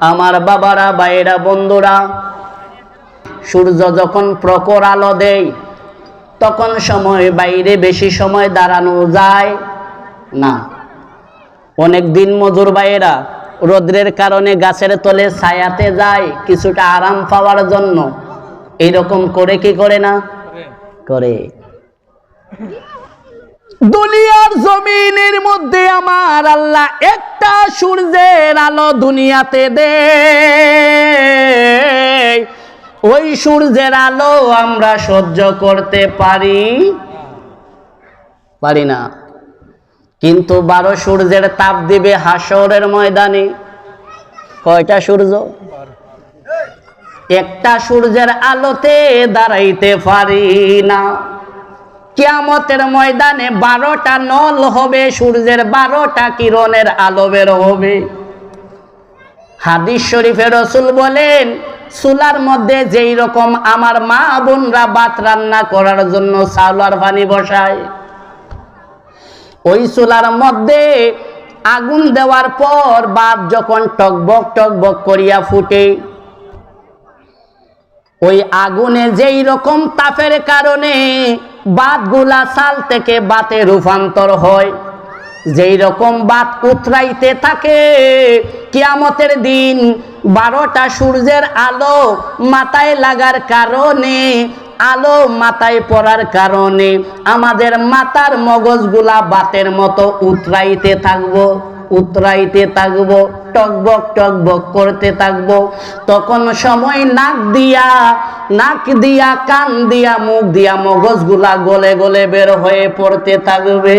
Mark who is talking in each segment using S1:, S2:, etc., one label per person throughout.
S1: আমার বাবারা বাইরা বন্ধুরা, সূর্য যখন প্রখর আলো দেয়, তখন সময় বাইরে বেশি সময় দাঁড়ানো যায় না। অনেক দিন মজুর বাইরা রোদ্রের কারণে গাছের তলে ছায়াতে যায়, কিছুটা আরাম পাওয়ার জন্য। এরকম করে কি করে না? করে। দুনিয়ার জমিনের মধ্যে আমার আল্লাহ একটা সূর্যের আলো দুনিয়াতে দে। ওই সূর্যের আলো আমরা সহ্য করতে পারি? পারি না। কিন্তু বারো সূর্যের তাপ দিবে হাসরের ময়দানে। কয়টা সূর্য? একটা সূর্যের আলোতে দাঁড়াইতে পারি না। কিয়ামতের ময়দানে বারোটা নল হবে, সূর্যের বারোটা কিরণের আলো বের হবে। হাদিস শরীফে রসুল বলেন, চুলার মধ্যে যেই রকম আমার মা বোনরা ভাত রান্না করার জন্য চাউলার পানি বসায়, ওই চুলার মধ্যে আগুন দেওয়ার পর বাপ যখন টকবক টকবক করিয়া ফুটে, ওই আগুনে যেই রকম তাপের কারণে বাতগুলা সাল থেকে বাতে রূপান্তর হয়। যেই রকম বাত উতরাইতে থাকে, কিয়ামতের দিন বারোটা সূর্যের আলো মাথায় লাগার কারণে, আলো মাথায় পড়ার কারণে আমাদের মাথার মগজগুলা বাতের মতো উতরাইতে থাকব। উতরাইতে থাকব, টকবক টকবক করতে থাকব। তখন সময় নাক দিয়া নাক দিয়া, কান দিয়া, মুখ দিয়া মগজগুলা গলে গলে বের হয়ে পড়তে থাকবে।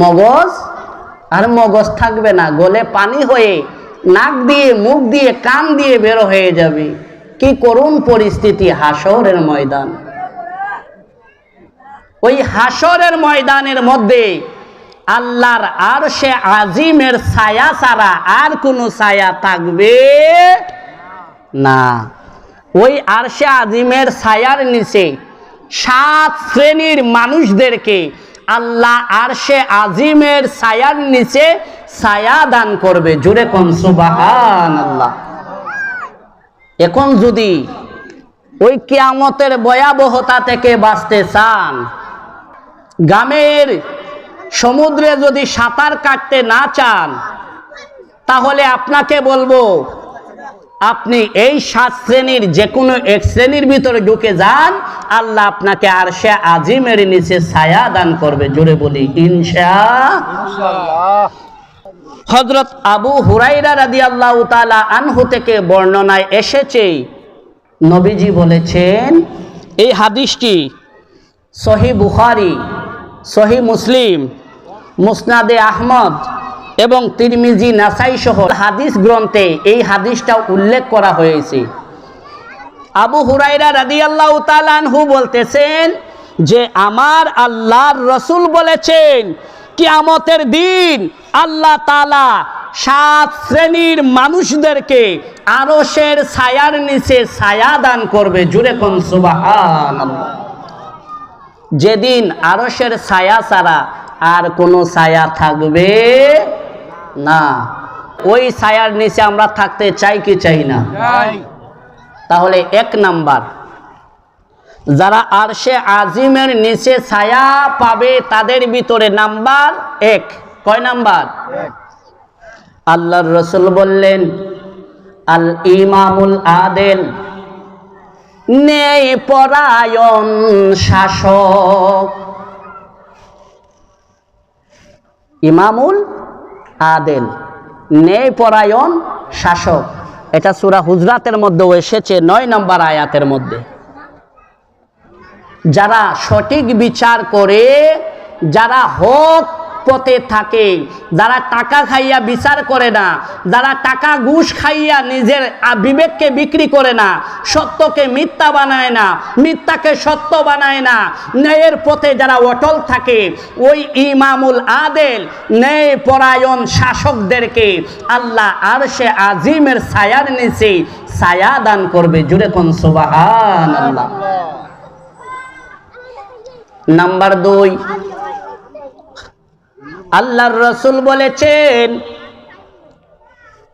S1: মগজ? আর মগজ থাকবে না, গলে পানি হয়ে নাক দিয়ে, মুখ দিয়ে, কান দিয়ে বের হয়ে যাবে। কি করুণ পরিস্থিতি? হাসরের ময়দান। ওই হাসরের ময়দানের মধ্যে আল্লাহর আর সে আজিমের ছায়া ছাড়া আর কোনো ছায়া থাকবে না। ওই আর সে আজিমের ছায়ার নিচে সাত শ্রেণির মানুষদেরকে আল্লাহ আর সে আজিমের ছায়ার নিচে ছায়া দান করবে। জুড়ে কোন সুবাহান আল্লাহ এখন যদি ওই কিয়ামতের ভয়াবহতা থেকে বাঁচতে চান গ্রামের সমুদ্রে যদি সাঁতার কাটতে না চান, তাহলে আপনাকে বলব, আপনি এই সাত শ্রেণির যে কোনো এক শ্রেণির ভিতরে ঢুকে যান, আল্লাহ আপনাকে আর সে আজিমের নিচে ছায়া দান করবে। জোরে বলি, ইনশা হজরত আবু হুরাইরা রাদি আল্লাহ তালা আনহু থেকে বর্ণনায় এসেছে, নবীজি বলেছেন, এই হাদিসটি সহি বুখারি, সহি মুসলিম মুসনাদে আহমদ এবং তিরমিজি নাসাই সহ হাদিস গ্রন্থে এই হাদিসটা উল্লেখ করা হয়েছে। আবু হুরাইরা রাদি আল্লাহ তালানহু বলতেছেন যে, আমার আল্লাহর রসুল বলেছেন, কিয়ামতের দিন আল্লাহ তালা সাত শ্রেণির মানুষদেরকে আরসের ছায়ার নিচে ছায়া দান করবে। জুড়ে কোন আল্লাহ যেদিন আরসের ছায়া ছাড়া আর কোনো ছায়া থাকবে না। ওই ছায়ার নিচে আমরা থাকতে চাই কি চাই না? তাহলে এক নাম্বার যারা আরশে আজিমের নিচে ছায়া পাবে তাদের ভিতরে নাম্বার এক। কয় নাম্বার? আল্লাহর রসুল বললেন আল ইমামুল আদেল নেই পরায়ণ শাসক ইমামুল আদেল নেই পরায়ণ শাসক। এটা সুরা হুজরাতের মধ্যেও এসেছে, নয় নম্বর আয়াতের মধ্যে। যারা সঠিক বিচার করে, যারা হক পথে থাকে। যারা টাকা খাইয়া বিচার করে না যারা টাকা ঘুষ খাইয়া নিজের বিবেককে বিক্রি করে না সত্যকে মিথ্যা বানায় না মিথ্যাকে সত্য বানায় না ন্যায়ের পথে যারা অটল থাকে ওই ইমামুল আদেল ন্যায় পরায়ণ শাসকদেরকে আল্লাহ আর সে আজিমের ছায়ার নিচে ছায়া দান করবে। জুড়ে কোন সুবাহান আল্লাহ। নাম্বার দুই আল্লাহর রসুল বলেছেন,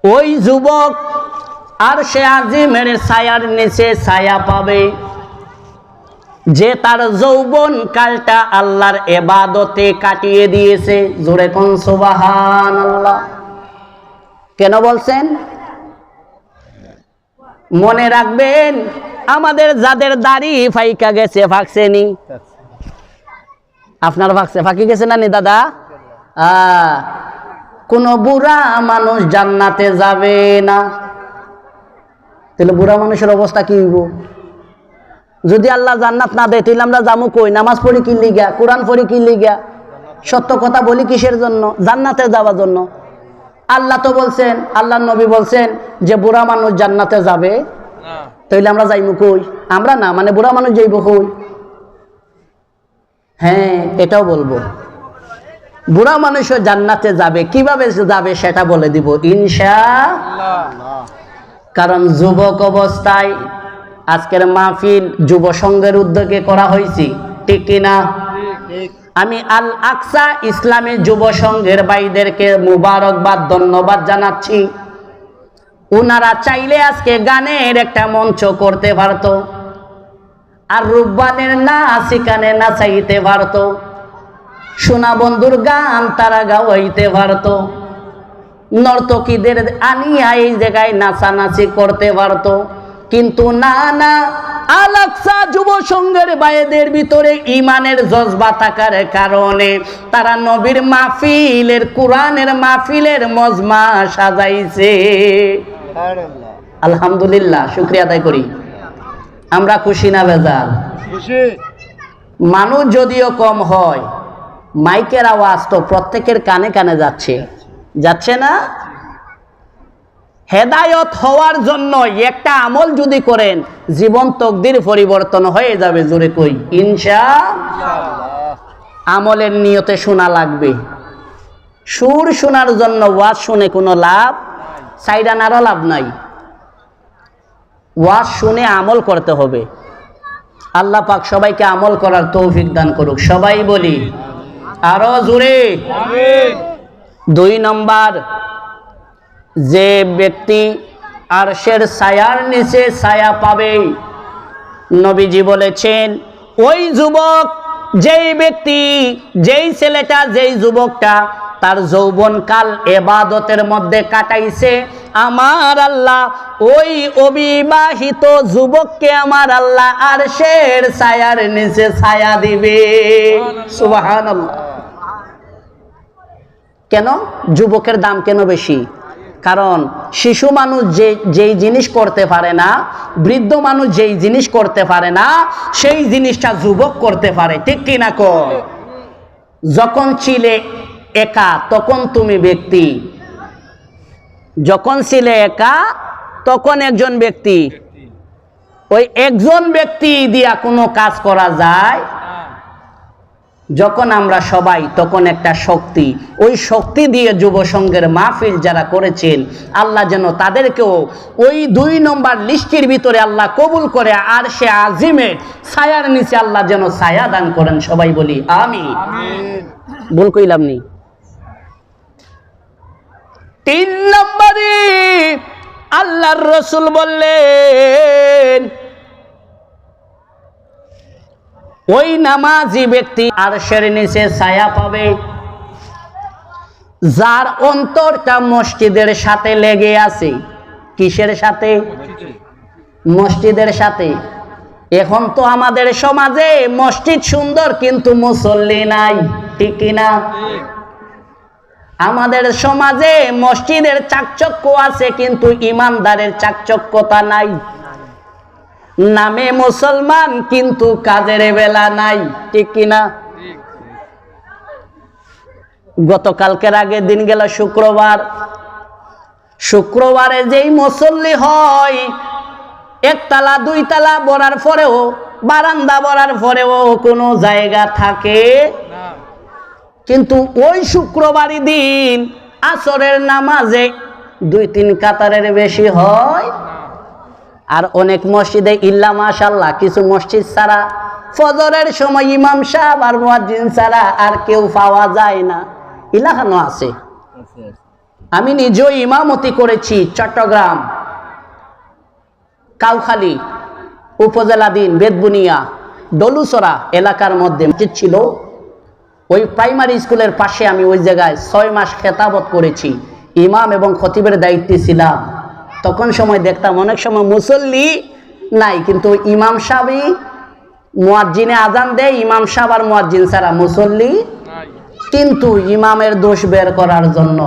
S1: ওই যুবক আর সে আজিমের ছায়ার নিচে ছায়া পাবে। যে তার যৌবন কালটা আল্লাহর এবাদতে কাটিয়ে দিয়েছে। জোরে কোন সুবাহান আল্লাহ কেন বলছেন? মনে রাখবেন, আমাদের যাদের দাড়ি ফাইকা গেছে ফাঁকছেনি আপনার ফাঁকছে, ফাঁকি গেছে না নি দাদা? কোন বুড়া মানুষ জান্নাতে যাবে না। তাহলে বুড়া মানুষের অবস্থা কি হইব? যদি আল্লাহ জান্নাত না দেয় তাহলে আমরা যাব কই? নামাজ পড়ি কি লিগা? কোরআন পড়ি কি লিগা? সত্য কথা বলি কিসের জন্য? জান্নাতে যাওয়ার জন্য। আল্লাহ তো বলছেন আল্লাহ নবী বলছেন যে বুড়া মানুষ জান্নাতে যাবে। তাইলে আমরা যাইমু কই? আমরা না মানে বুড়া মানুষ যাইব কই? হ্যাঁ এটাও বলব। বুড়া মানুষও জান্নাতে যাবে, কীভাবে যাবে সেটা বলে দিব, ইনশা কারণ যুবক অবস্থায় আজকের মাহফিল যুব সংঘের উদ্যোগে করা হয়েছে, ঠিক কিনা আমি আল আকসা ইসলামী যুব সংঘের ভাইদেরকে মুবারকবাদ, ধন্যবাদ জানাচ্ছি। ওনারা চাইলে আজকে গানের একটা মঞ্চ করতে পারত, আর রূপবানের না সেখানে না চাইতে পারতো। সোনা বন্ধুর গান তারা গাওয়াইতে পারতো। নর্তকীদের আনিয়া এই জায়গায় নাচানাচি করতে পারতো। কিন্তু না না আলাক্সা যুব সংঘের বাইদের ভিতরে ইমানের জজবা থাকার কারণে তারা নবীর মাহফিলের কোরআনের মাহফিলের মজমা সাজাইছে। আলহামদুলিল্লাহ শুক্রিয়া আদায় করি। আমরা খুশি না বেজাল?
S2: খুশি।
S1: মানুষ যদিও কম হয় মাইকের আওয়াজ তো প্রত্যেকের কানে কানে যাচ্ছে। যাচ্ছে না? হেদায়ত হওয়ার জন্য একটা আমল যদি করেন, জীবন তকদির পরিবর্তন হয়ে যাবে জোরে কই। ইনশা আমলের নিয়তে শোনা লাগবে। সুর শোনার জন্য ওয়াজ শুনে কোনো লাভ সাইডানারও লাভ নাই। ওয়াজ শুনে আমল করতে হবে। আল্লাহ পাক সবাইকে আমল করার তৌফিক দান করুক। সবাই বলি আরও জোরে। দুই নম্বর, যে ব্যক্তি আরশের ছায়ার নিচে ছায়া পাবে, নবীজি বলেছেন, ওই যুবক, যেই ব্যক্তি, যেই ছেলেটা, যেই যুবকটা, তার যৌবনকাল এবাদতের মধ্যে কাটাইছে। আমার আল্লাহ, ওই অবিবাহিত যুবককে আমার আল্লাহ আরশের ছায়ার নিচে ছায়া দিবে। সুবহানাল্লাহ। কেন? যুবকের দাম কেন বেশি? কারণ শিশু মানুষ যে, যেই জিনিস করতে পারে না, বৃদ্ধ মানুষ যেই জিনিস করতে পারে না, সেই জিনিসটা যুবক করতে পারে। ঠিক কিনা কর যখন ছিলে একা, তখন তুমি ব্যক্তি। যখন ছিলে একা, তখন একজন ব্যক্তি। ওই একজন ব্যক্তি দিয়া কোনো কাজ করা যায় যখন আমরা সবাই তখন একটা শক্তি। ওই শক্তি দিয়ে যুব সংঘের মাহফিল যারা করেছেন আল্লাহ যেন তাদেরকেও ওই দুই নম্বর লিস্টির ভিতরে আল্লাহ কবুল করে আর সে আজিমের ছায়ার নিচে আল্লাহ যেন ছায়া দান করেন। সবাই বলি আমি ভুল কইলাম নি। তিন নম্বরে আল্লাহর রসুল বললেন ওই নামাজি ব্যক্তি আর সের নিচে ছায়া পাবে। যার অন্তরটা মসজিদের সাথে লেগে আছে। কিসের সাথে? মসজিদের সাথে। এখন তো আমাদের সমাজে মসজিদ সুন্দর কিন্তু মুসল্লি নাই, ঠিক কিনা আমাদের সমাজে মসজিদের চাকচক্য আছে কিন্তু ইমানদারের চাকচক্যতা নাই। নামে মুসলমান, কিন্তু কাজের বেলা নাই, ঠিক কিনা গতকালকের আগে দিন গেল শুক্রবার। শুক্রবারে যেই মুসল্লি হয়, একতলা, দুইতলা বড়ার পরেও, বারান্দা বড়ার পরেও কোনো জায়গা থাকে। কিন্তু ওই শুক্রবারই দিন আসরের নামাজে দুই তিন কাতারের বেশি হয়। আর অনেক মসজিদে ইল্লা মাশাল্লাহ কিছু মসজিদ ছাড়া ফজরের সময় ইমাম সাহেব আর মুয়াজ্জিন ছাড়া আর কেউ পাওয়া যায় না। ইলাকানো আছে। আমি নিজেও ইমামতি করেছি চট্টগ্রাম কাউখালী উপজেলাধীন বেদবুনিয়া ডলুসরা এলাকার মধ্যে মসজিদ ছিল। ওই প্রাইমারি স্কুলের পাশে আমি ওই জায়গায় ছয় মাস খেতাবত করেছি। ইমাম এবং খতিবের দায়িত্বে ছিলাম। তখন সময় দেখতাম অনেক সময় মুসল্লি নাই কিন্তু ইমাম সাহেবই মুয়াজ্জিনে আজান দেয় ইমাম সাহেব আর মুয়াজ্জিন ছাড়া মুসল্লি কিন্তু ইমামের দোষ বের করার জন্য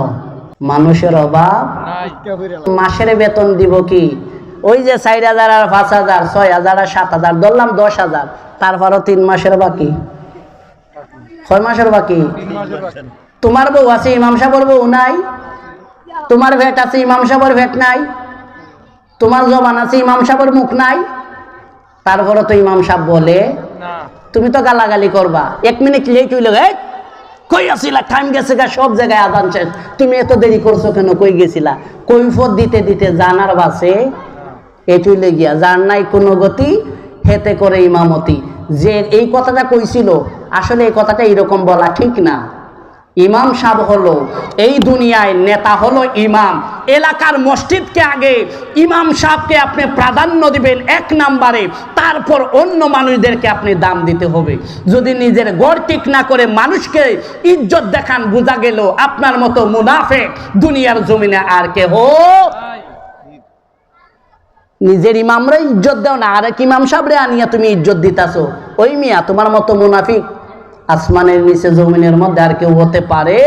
S1: মানুষের অভাব মাসের বেতন দিব কি? ওই যে চার হাজার আর পাঁচ হাজার ছয় হাজার আর সাত হাজার ধরলাম দশ হাজার তারপরও তিন মাসের বাকি। ছয় মাসের বাকি। তোমার বউ আছে ইমাম সাহেবের বউ নাই? তোমার ভেট আছে ইমাম সাহেবের ভেট নাই? তোমার জবান আছে ইমাম সাহেবের মুখ নাই? তারপরে তো ইমাম সাহেব বলে তুমি তো গালাগালি করবা। এক মিনিট লেট হইলে গে কই আসিলা? টাইম গেছে গা সব জায়গায় আদান শেষ তুমি এত দেরি করছ কেন? কই গেছিলা? কৈফত দিতে দিতে জানার বাসে এ চলে গিয়া যার নাই কোনো গতি হেতে করে ইমামতি। যে এই কথাটা কইছিল আসলে এই কথাটা এরকম বলা ঠিক না। ইমাম সাহেব হলো, এই দুনিয়ায় নেতা হলো ইমাম। এলাকার মসজিদকে আগে ইমাম সাহেবকে আপনি প্রাধান্য দিবেন এক নাম্বারে, তারপর অন্য মানুষদেরকে আপনি দাম দিতে হবে। যদি নিজের গড় ঠিক না করে মানুষকে ইজ্জত দেখান, বোঝা গেল আপনার মতো মুনাফে দুনিয়ার জমিনে আর কে কেহ নিজের ইমামরা ইজ্জত দেও না, আরেক ইমাম সাহেবরে আনিয়া তুমি ইজ্জত দিতাছো। ওই মিয়া, তোমার মতো মুনাফিক আসমানের নিচে, জমিনের মধ্যে আর কেউ হতে পারে।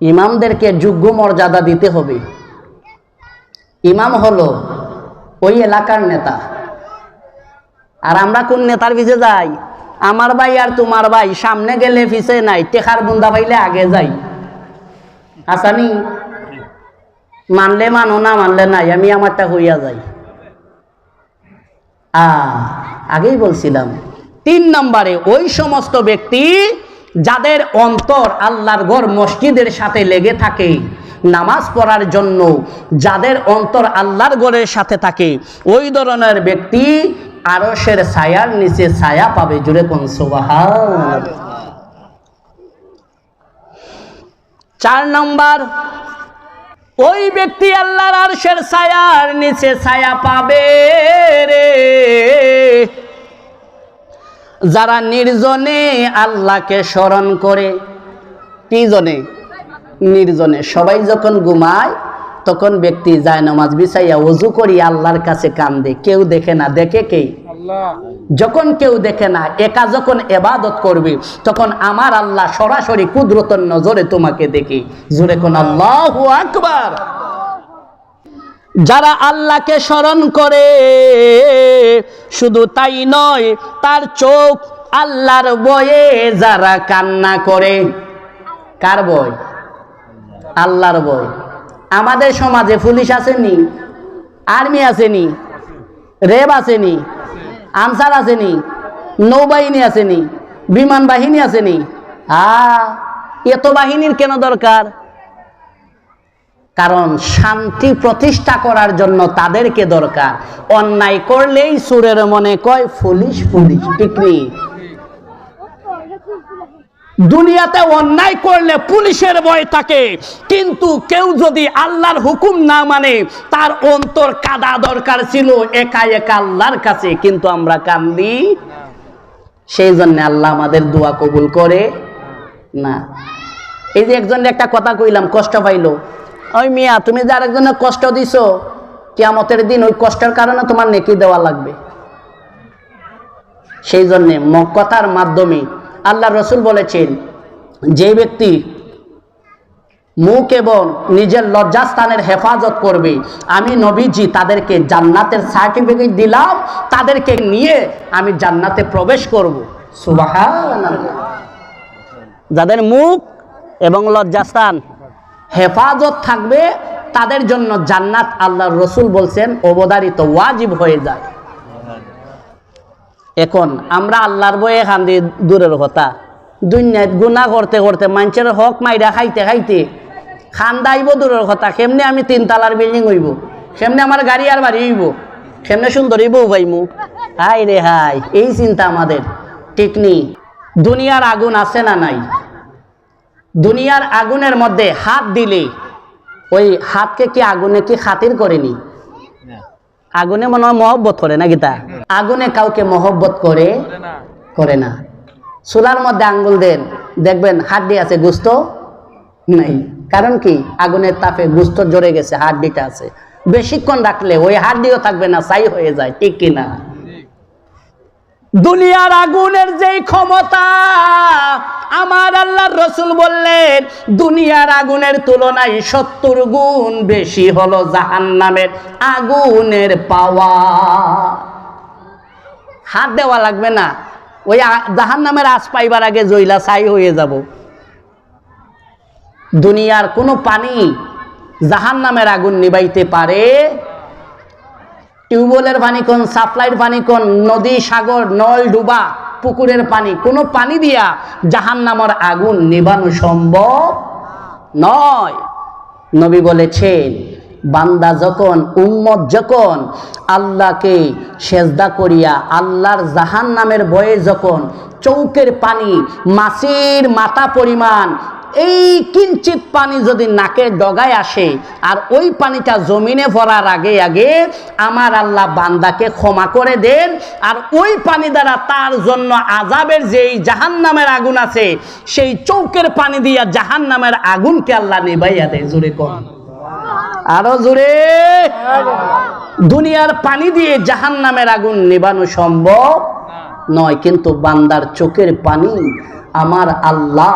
S1: ইমামদেরকে যোগ্য মর্যাদা দিতে হবে। ইমাম হলো ওই এলাকার নেতা। আর আমরা কোন নেতার পিছে যাই? আমার ভাই আর তোমার ভাই, সামনে গেলে পিছে নাই, টেকার বুন্দা পাইলে আগে যাই। আসানি মানলে মানো না, মানলে নাই, আমি আমারটা হইয়া যাই। আগেই বলছিলাম তিন নম্বরে ওই সমস্ত ব্যক্তি যাদের অন্তর আল্লাহর ঘর মসজিদের সাথে লেগে থাকে, নামাজ পড়ার জন্য যাদের অন্তর আল্লাহর ঘরের সাথে থাকে, ওই ধরনের ব্যক্তি আরসের ছায়ার নিচে ছায়া পাবে। জুড়ে কোন সুবহান চার নম্বর, ওই ব্যক্তি আল্লাহর আরশের ছায়ার নিচে ছায়া পাবে রে। যারা নির্জনে আল্লাহকে স্মরণ করে কি জনে? নির্জনে। সবাই যখন ঘুমায় তখন ব্যক্তি যায় নামাজ বিছাইয়া উজু করি আল্লাহর কাছে কান্দে। কেউ দেখে না দেখে কে? যখন কেউ দেখে না একা যখন এবাদত করবে তখন আমার আল্লাহ সরাসরি কুদরতন নজরে তোমাকে দেখে। জোরে কোন আল্লাহ আকবার। যারা আল্লাহকে স্মরণ করে, শুধু তাই নয়, তার চোখ আল্লাহর বয়ে যারা কান্না করে, কার বই? আল্লাহর বই। আমাদের সমাজে পুলিশ আসেনি, আর্মি আসেনি, রেব আসেনি, আনসার আসেনি, নৌবাহিনী আসেনি, বিমান বাহিনী আসেনি। আ, এত বাহিনীর কেন দরকার? কারণ শান্তি প্রতিষ্ঠা করার জন্য তাদেরকে দরকার। অন্যায় করলেই সুরের মনে কয় পুলিশ পুলিশ পিকনিক দুনিয়াতে অন্যায় করলে পুলিশের ভয় থাকে। কিন্তু কেউ যদি আল্লাহর হুকুম না মানে তার অন্তর কাদা দরকার ছিল, একা একা আল্লাহর কাছে। কিন্তু আমরা কান্দি। সেই জন্য আল্লাহ আমাদের দোয়া কবুল করে। না। এই যে একজনের একটা কথা কইলাম, কষ্ট পাইলো। ওই মিয়া, তুমি যে আরেকজনের কষ্ট দিছো, কিয়ামতের দিন ওই কষ্টের কারণে তোমার নেকি দেওয়া লাগবে। সেই জন্যে কথার মাধ্যমে আল্লাহ রসুল বলেছেন, যে ব্যক্তি মুখ এবং নিজের লজ্জাস্থানের হেফাজত করবে, আমি নবীজি তাদেরকে জান্নাতের সার্টিফিকেট দিলাম, তাদেরকে নিয়ে আমি জান্নাতে প্রবেশ করব। সুবহানাল্লাহ। যাদের মুখ এবং লজ্জাস্থান হেফাজত থাকবে, তাদের জন্য জান্নাত আল্লাহর রসুল বলছেন অবদারিত ওয়াজিব হয়ে যায়। এখন আমরা আল্লাহর বয়ে খান্দি দূরের কথা। দুনিয়াত গুণা করতে করতে মানুষের হক মাইরা খাইতে খাইতে খান্দাইব দূরের কথা। কেমনে আমি তিনতলার বিল্ডিং হইব? কেমনে আমার গাড়ি আর বাড়ি হইব? কেমনে সুন্দরী বউ পাইমু? হাই রে হাই এই চিন্তা আমাদের। ঠিক নেই। দুনিয়ার আগুন আছে না নাই? দুনিয়ার আগুনের মধ্যে হাত দিলে ওই হাতকে কি আগুনে কি খাতির করেনি? আগুনে মনে হয় মহব্বত করে না গীতা আগুনে কাউকে মহব্বত করে? করে না। চুলার মধ্যে আঙ্গুল দেন দেখবেন হাত হাড্ডি আছে গুস্ত নাই। কারণ কি? আগুনের তাপে গুস্ত জড়ে গেছে হাড্ডিটা আছে। বেশিক্ষণ রাখলে ওই হাড্ডিও থাকবে না ছাই হয়ে যায় ঠিক কি না দুনিয়ার আগুনের যেই ক্ষমতা, আমার আল্লাহর রসুল বললেন, দুনিয়ার আগুনের তুলনায় সত্তর গুণ বেশি হলো জাহান্নামের আগুনের পাওয়া হাত দেওয়া লাগবে না, ওই জাহান্নামের আশ পাইবার আগে জইলা ছাই হয়ে যাব। দুনিয়ার কোনো পানি জাহান্নামের আগুন নিবাইতে পারে টিউবওয়েলের পানি কোন, সাপ্লাইয়ের পানি কোন, নদী, সাগর, নল, ডুবা, পুকুরের পানি, কোনো পানি দিয়া জাহান্নামের আগুন নিবানো সম্ভব নয়। নবী বলেছেন, বান্দা যখন, উম্মত যখন আল্লাহকে সেজদা করিয়া আল্লাহর জাহান নামের বয়ে যখন চৌকের পানি মাছের মাথা পরিমাণ এই কিঞ্চিত পানি যদি নাকের ডগায় আসে, আর ওই পানিটা জমিনে পড়ার আগে আগে আমার আল্লাহ বান্দাকে ক্ষমা করে দেন, আর ওই পানি দ্বারা তার জন্য আজাবের যেই জাহান নামের আগুন আছে, সেই চৌকের পানি দিয়া জাহান নামের আগুনকে আল্লাহ নিবাইয়া দেয়। জোরে কম আরও জোরে। দুনিয়ার পানি দিয়ে জাহান নামের আগুন নিবানো সম্ভব নয়, কিন্তু বান্দার চোখের পানি আমার আল্লাহ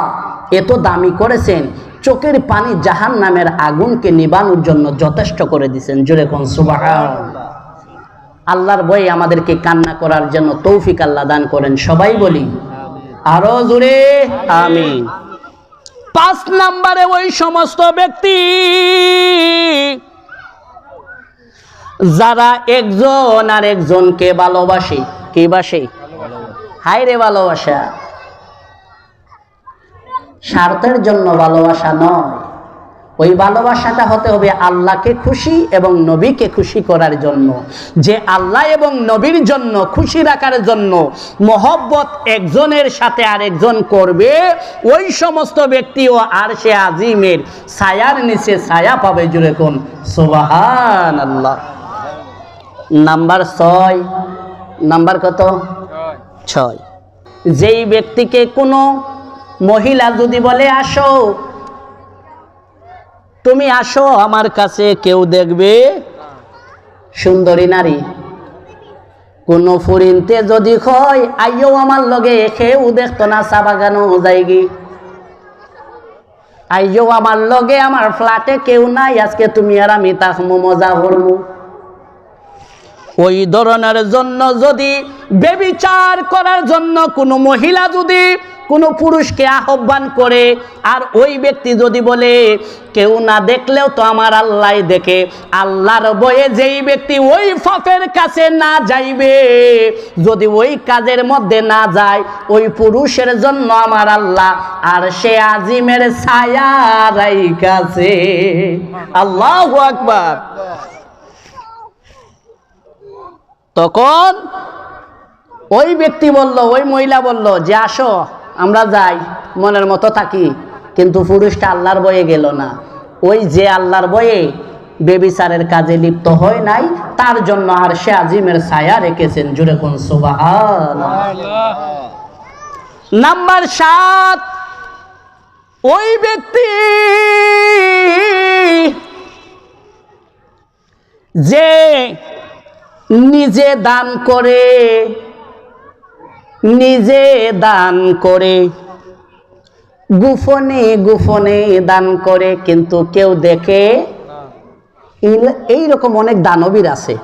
S1: এত দামি করেছেন চোখের পানি জাহান নামের আগুনকে নিবানোর জন্য যথেষ্ট করে দিছেন। জোরে কোন সুবাহ আল্লাহর বই আমাদেরকে কান্না করার জন্য তৌফিক আল্লাহ দান করেন সবাই বলি। আরও জোরে আমি পাঁচ নাম্বারে ওই সমস্ত ব্যক্তি যারা একজন আর একজনকে ভালোবাসে কি বাসে? হাই রে ভালোবাসা। স্বার্থের জন্য ভালোবাসা নয়। ওই ভালোবাসাটা হতে হবে আল্লাহকে খুশি এবং নবীকে খুশি করার জন্য। যে আল্লাহ এবং নবীর জন্য খুশি রাখার জন্য মহব্বত একজনের সাথে আরেকজন করবে ওই সমস্ত ব্যক্তিও আর সে আজিমের ছায়ার নিচে ছায়া পাবে জুড়ে কোন সোবাহান আল্লাহ নাম্বার ছয়। নাম্বার কত? ছয়। যেই ব্যক্তিকে কোনো মহিলা যদি বলে, আসো। তুমি আসো, আমার কাছে কেউ দেখবে। সুন্দরী নারী, কোন ফুরিনতে যদি কয় আইও আমার লগে খেউ দেখতো না চা বাগানো যাইগি আইও আমার লগে, আমার ফ্ল্যাটে কেউ নাই, আজকে তুমি আর আমি তাকমু মজা করমু। ওই ধরনের জন্য যদি বেবিচার করার জন্য কোনো মহিলা যদি কোনো পুরুষকে আহ্বান করে, আর ওই ব্যক্তি যদি বলে, কেউ না দেখলেও তো আমার আল্লাহ দেখে, আল্লাহর বয়ে যেই ব্যক্তি ওই ফাফের কাছে না যাইবে, যদি ওই কাজের মধ্যে না যায়, ওই পুরুষের জন্য আমার আল্লাহ, আর সে আজিমের ছায়া রাইকাছে আল্লাহ আকবার। তখন ওই ব্যক্তি বলল, ওই মহিলা বলল, যে আসো। আমরা যাই, মনের মতো থাকি, কিন্তু পুরুষটা আল্লাহর বয়ে গেল না। ওই যে আল্লাহর বয়ে বেবিচারের কাজে লিপ্ত হয় নাই, তার জন্য আর সে আজিমের ছায়া রেখেছেন। জুড়ে কোন সুবাহান নাম্বার সাত, ওই ব্যক্তি যে নিজে দান করে নিজে দান করে। গুফনে গুফনে দান করে, কিন্তু কেউ দেখে এই রকম অনেক দানবীর আছে।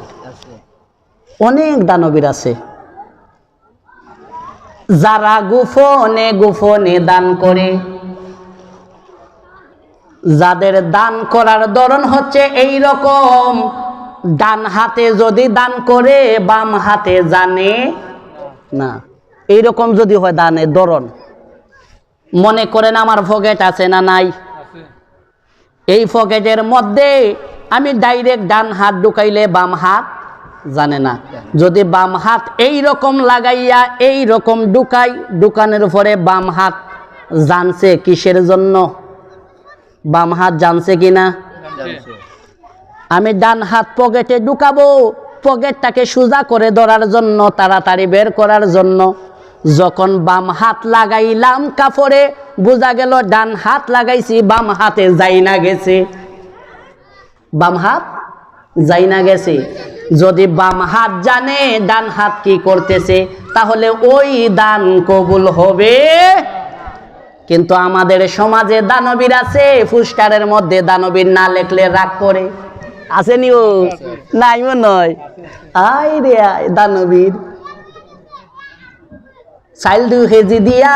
S1: অনেক দানবীর আছে। যারা গুফনে গুফনে দান করে, যাদের দান করার ধরন হচ্ছে এই রকম ডান হাতে যদি দান করে, বাম হাতে জানে না। এইরকম যদি হয় দানের ধরন মনে করেন আমার পকেট আছে না নাই? এই পকেটের মধ্যে আমি ডাইরেক্ট ডান হাত ঢুকাইলে বাম হাত জানে না। যদি বাম হাত এই রকম লাগাইয়া এই রকম ঢুকাই দোকানের উপরে বাম হাত জানছে কিসের জন্য? বাম হাত জানছে কি না? আমি ডান হাত পকেটে ঢুকাবো পকেটটাকে সোজা করে ধরার জন্য, তাড়াতাড়ি বের করার জন্য। যখন বাম হাত লাগাইলাম কাপড়ে বোঝা গেল ডান হাত লাগাইছি বাম হাতে যাই না গেছে। বাম হাত যাই না গেছে। যদি বাম হাত জানে ডান হাত কি করতেছে তাহলে ওই দান কবুল হবে। কিন্তু আমাদের সমাজে দানবীর আছে পুস্টারের মধ্যে দানবীর না লেখলে রাগ করে। আসেনি ও? নাই নয়। আই রে দানবীর। চাইল দু কেজি দিয়া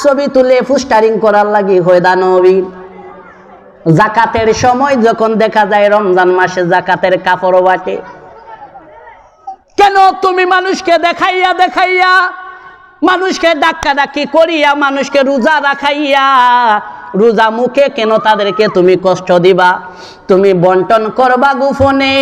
S1: ছবি তুলে ফুস্টারিং করার লাগি হয় দানবীর জাকাতের সময় যখন দেখা যায় রমজান মাসে জাকাতের কাপড়ও বাটে। কেন তুমি মানুষকে দেখাইয়া দেখাইয়া মানুষকে ডাক্কা ডাকি করিয়া, মানুষকে রোজা রাখাইয়া, রোজা মুখে কেন তাদেরকে তুমি কষ্ট দিবা? তুমি বন্টন করবা গোপনে?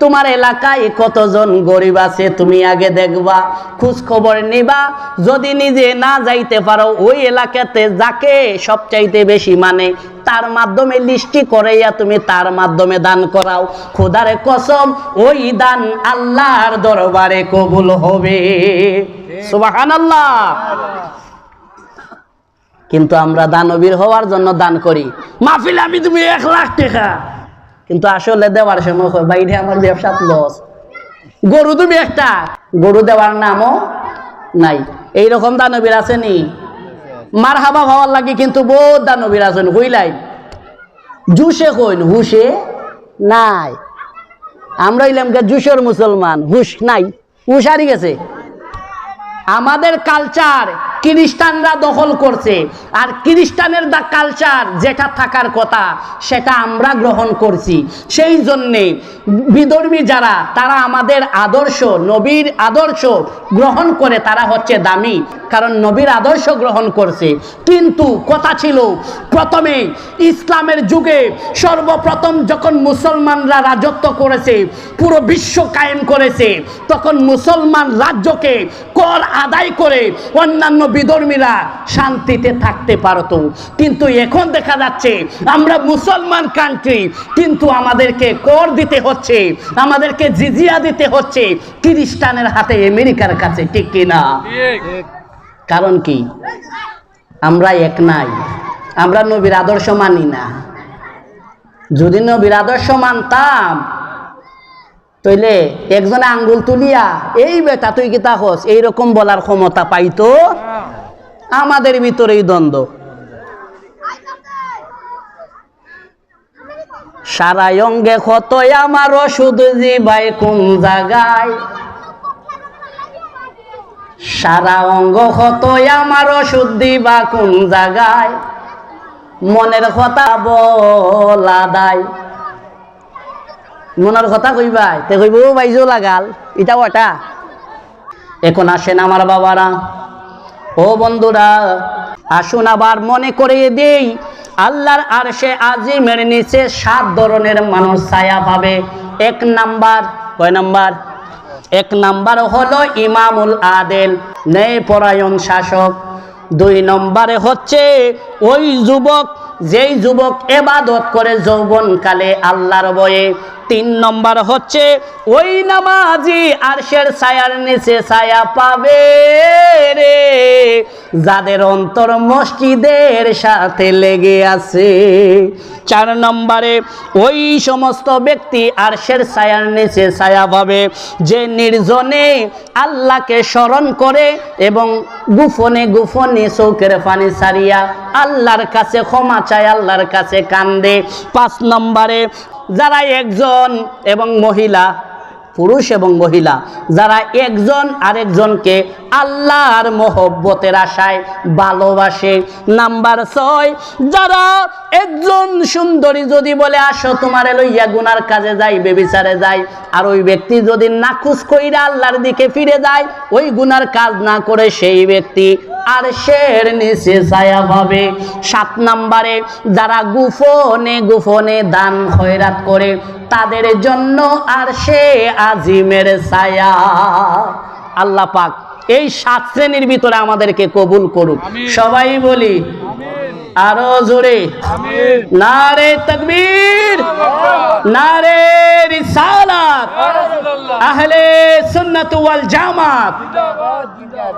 S1: তোমার এলাকায় কতজন গরিব আছে তুমি আগে দেখবা খোঁজ খবর নিবা। যদি নিজে না যাইতে পারো, ওই এলাকাতে যাকে সবচাইতে বেশি মানে তার মাধ্যমে লিস্টি করাইয়া তুমি তার মাধ্যমে দান করাও। খোদারে কসম, ওই দান আল্লাহর দরবারে কবুল হবে। কিন্তু আমরা দানবীর হওয়ার জন্য দান করি। মাহফিল আমি তুমি এক লাখ টাকা। কিন্তু আসলে দেওয়ার সময় বাইরে আমার ব্যবসাত লস। গরু তুমি একটা, গরু দেওয়ার নামও নাই। এইরকম দানবীর আসেনি মার হাবা হওয়ার লাগে কিন্তু বহুত দানবীর আছেন, হইলাই। জুসে কইন, হুসে নাই। আমরা হইলাম গে জুসের মুসলমান হুশ নাই। হুশ হারি গেছে। আমাদের কালচার খ্রিস্টানরা দখল করছে। আর খ্রিস্টানের দা কালচার যেটা থাকার কথা, সেটা আমরা গ্রহণ করছি। সেই জন্যে বিধর্মী যারা, তারা আমাদের আদর্শ, নবীর আদর্শ গ্রহণ করে, তারা হচ্ছে দামি। কারণ নবীর আদর্শ গ্রহণ করছে। কিন্তু কথা ছিল, প্রথমে ইসলামের যুগে সর্বপ্রথম যখন মুসলমানরা রাজত্ব করেছে, পুরো বিশ্ব কায়েম করেছে, তখন মুসলমান রাজ্যকে কর আদায় করে অন্যান্য বিধর্মীরা শান্তিতে থাকতে পারত কিন্তু এখন দেখা যাচ্ছে আমরা মুসলমান কান্ট্রি কিন্তু আমাদেরকে কর দিতে হচ্ছে আমাদেরকে জিজিয়া দিতে হচ্ছে খ্রিস্টানের হাতে আমেরিকার কাছে ঠিক কিনা কারণ কি? আমরা এক নাই আমরা নবীর আদর্শ মানি না। যদি নবীর আদর্শ মানতাম তইলে একজনে আঙ্গুল তুলিয়া, এই বেটা, তুই কি তাকস এইরকম বলার ক্ষমতা পাইতো? আমাদের ভিতরেই দ্বন্দ্ব। সারা অঙ্গে ক্ষত আমার ওষুধ কোন জায়গায় সারা অঙ্গ ক্ষত আমার ওষুধ কোন জায়গায় মনের কথা বলা দায় মনের কথা কইবাই। তে কইব বাইজো লাগাল এটা ওটা? এখন আসেন আমার বাবারা। ও বন্ধুরা, আসুন আবার মনে করিয়ে দেই, আল্লাহর আরশে আজিমের নিচে সাত ধরনের মানুষ ছায়া পাবে। এক নাম্বার, কয় নাম্বার? এক নাম্বার হলো ইমামুল আদেল ন্যায় পরায়ণ শাসক। দুই নম্বরে হচ্ছে ওই যুবক, যেই যুবক এবাদত করে যৌবনকালে আল্লাহর বয়ে তিন নম্বর হচ্ছে, ওই নামাজি আরশের ছায়ার নিচে ছায়া পাবে রে। যাদের অন্তর মসজিদের সাথে লেগে আছে। চার নম্বরে, ওই সমস্ত ব্যক্তি আরশের ছায়ার নিচে ছায়া পাবে, যে নির্জনে আল্লাহকে স্মরণ করে এবং গুফনে গুফনে চৌকের পানি সারিয়া আল্লাহর কাছে ক্ষমা চায়, আল্লাহর কাছে কান্দে। পাঁচ নম্বরে যারা একজন এবং মহিলা, পুরুষ এবং মহিলা, যারা একজন আরেকজনকে আল্লাহর মহব্বতের আশায় ভালোবাসে। নাম্বার ছয়, যারা একজন সুন্দরী যদি বলে, আসো তোমারে লইয়া গুনার কাজে যাই, বেবিচারে যাই। আর ওই ব্যক্তি যদি নাকুচ কইরা আল্লাহর দিকে ফিরে যায়, ওই গুনার কাজ না করে সেই ব্যক্তি আর শের নিচে ছায়া পাবে সাত নাম্বারে যারা গুফনে গুফনে দান খয়রাত করে তাদের জন্য আর সে আজিমের ছায়া। আল্লাহ পাক এই সাত শ্রেণির ভিতরে আমাদেরকে কবুল করুক। সবাই বলি আরও জোরে। নারে তকবীর নারে রিসালাত। আহলে সুন্নাত ওয়াল জামাত।
S2: জিন্দাবাদ জিন্দাবাদ।